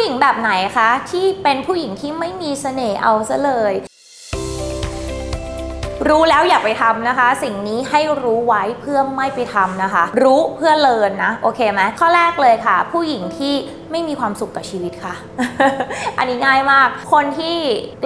ผู้หญิงแบบไหนคะ ที่เป็นผู้หญิงที่ไม่มีเสน่ห์เอาซะเลย รู้แล้วอย่าไปทำนะคะ สิ่งนี้ให้รู้ไว้เพื่อไม่ไปทำนะคะ รู้เพื่อเลินนะ โอเคไหมข้อแรกเลยค่ะ ผู้หญิงที่ไม่มีความสุขกับชีวิตค่ะ อันนี้ง่ายมาก คนที่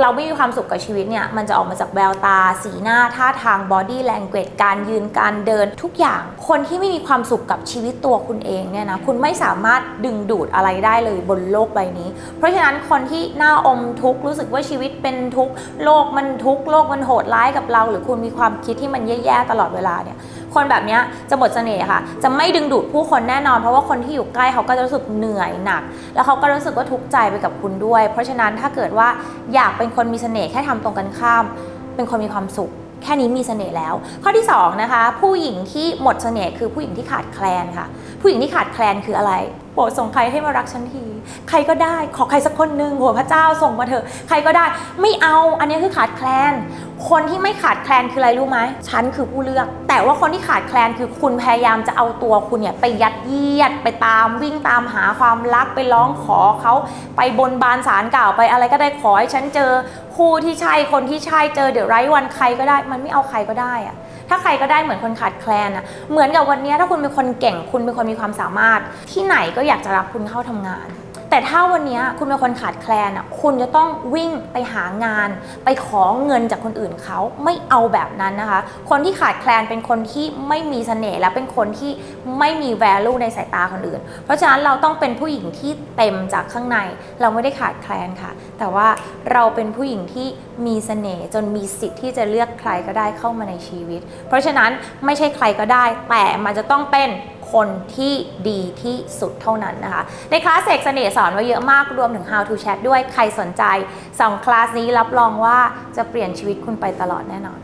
เราไม่มีความสุขกับชีวิตเนี่ย มันจะออกมาจากแววตา สีหน้า ท่าทาง body language การยืน การเดิน ทุกอย่าง คนที่ไม่มีความสุขกับชีวิตตัวคุณเองเนี่ยนะ คุณไม่สามารถดึงดูดอะไรได้เลยบนโลกใบนี้ เพราะฉะนั้นคนที่หน้าอมทุกข์ รู้สึกว่าชีวิตเป็นทุกข์ โลกมันทุกข์ โลกมันโหดร้ายกับเราหรือคุณมีความคิดที่มันแย่ๆตลอดเวลาเนี่ยคนแบบนี้จะหมดเสน่ห์ค่ะ จะไม่ดึงดูดผู้คนแน่นอน เพราะว่าคนที่อยู่ใกล้เขาก็จะรู้สึกเหนื่อยหนัก แล้วเขาก็รู้สึกว่าทุกข์ใจไปกับคุณด้วย เพราะฉะนั้นถ้าเกิดว่าอยากเป็นคนมีเสน่ห์แค่ทำตรงกันข้าม เป็นคนมีความสุข แค่นี้มีเสน่ห์แล้ว ข้อที่สองนะคะผู้หญิงที่หมดเสน่ห์คือผู้หญิงที่ขาดแคลนค่ะ ผู้หญิงที่ขาดแคลนคืออะไรโปรดส่งใครให้มารักฉันที ใครก็ได้ขอใครสักคนหนึ่งโหพระเจ้าส่งมาเถอะ ใครก็ได้ ไม่เอาอันนี้คือขาดแคลน คนที่ไม่ขาดแคลนคืออะไรรู้ไหมฉันคือผู้เลือก แต่ว่าคนที่ขาดแคลนคือคุณพยายามจะเอาตัวคุณเนี่ยไปยัดเยียดไปตามวิ่งตามหาความรักไปร้องขอเขาไปบนบานสารกล่าวไปอะไรก็ได้ขอให้ฉันเจอคู่ที่ใช่คนที่ใช่เจอเดี๋ยวไร้วันใครก็ได้ มันไม่เอาใครก็ได้อะ ถ้าใครก็ได้เหมือนคนขาดแคลนอะเหมือนกับวันนี้ถ้าคุณเป็นคนเก่งคุณเป็นคนมีความสามารถ ที่ไหนก็อยากจะรับคุณเข้าทำงาน แต่ถ้าวันนี้คุณเป็นคนขาดแคลนอะคุณจะต้องวิ่งไปหางาน ไปขอเงินจากคนอื่นเขาไม่เอาแบบนั้นนะคะ คนที่ขาดแคลนเป็นคนที่ไม่มีเสน่ห์และเป็นคนที่ไม่มี value ในสายตาคนอื่น เพราะฉะนั้นเราต้องเป็นผู้หญิงที่เต็มจากข้างใน เราไม่ได้ขาดแคลนค่ะ แต่ว่าเราเป็นผู้หญิงที่มีเสน่ห์จนมีสิทธิ์ที่จะเลือกใครก็ได้เข้ามาในชีวิต เพราะฉะนั้นไม่ใช่ใครก็ได้ แต่มันจะต้องเป็น คนที่ดีที่สุดเท่านั้นนะคะ ในคลาสเสกเสน่ห์สอนไว้เยอะมากรวมถึง how to chat ด้วยใครสนใจ 2 คลาสนี้รับรองว่าจะเปลี่ยนชีวิตคุณไปตลอดแน่นอน